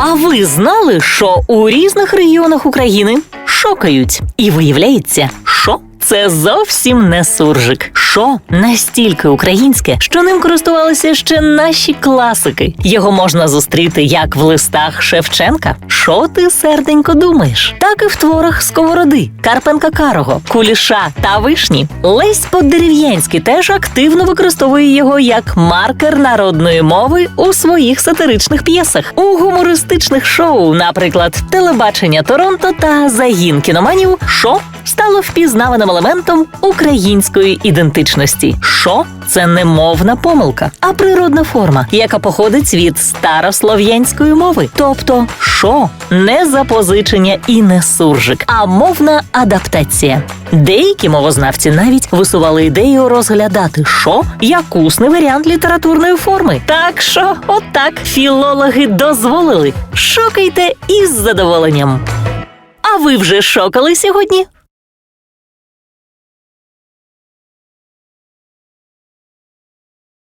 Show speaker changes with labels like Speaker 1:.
Speaker 1: А ви знали, що у різних регіонах України шокають? І виявляється, це зовсім не суржик. Шо настільки українське, що ним користувалися ще наші класики. Його можна зустріти як в листах Шевченка. Що ти серденько думаєш? Так і в творах Сковороди, Карпенка Карого, Куліша та Вишні. Лесь Поддерев'янський теж активно використовує його як маркер народної мови у своїх сатиричних п'єсах, у гумористичних шоу, наприклад, телебачення Торонто та загін кіноманів. Шо стало впізнаваним елементом української ідентичності. Шо це не мовна помилка, а природна форма, яка походить від старослов'янської мови. Тобто, шо не запозичення і не суржик, а мовна адаптація. Деякі мовознавці навіть висували ідею розглядати шо як усний варіант літературної форми. Так що, отак, філологи дозволили. Шокайте із задоволенням. А ви вже шокали сьогодні?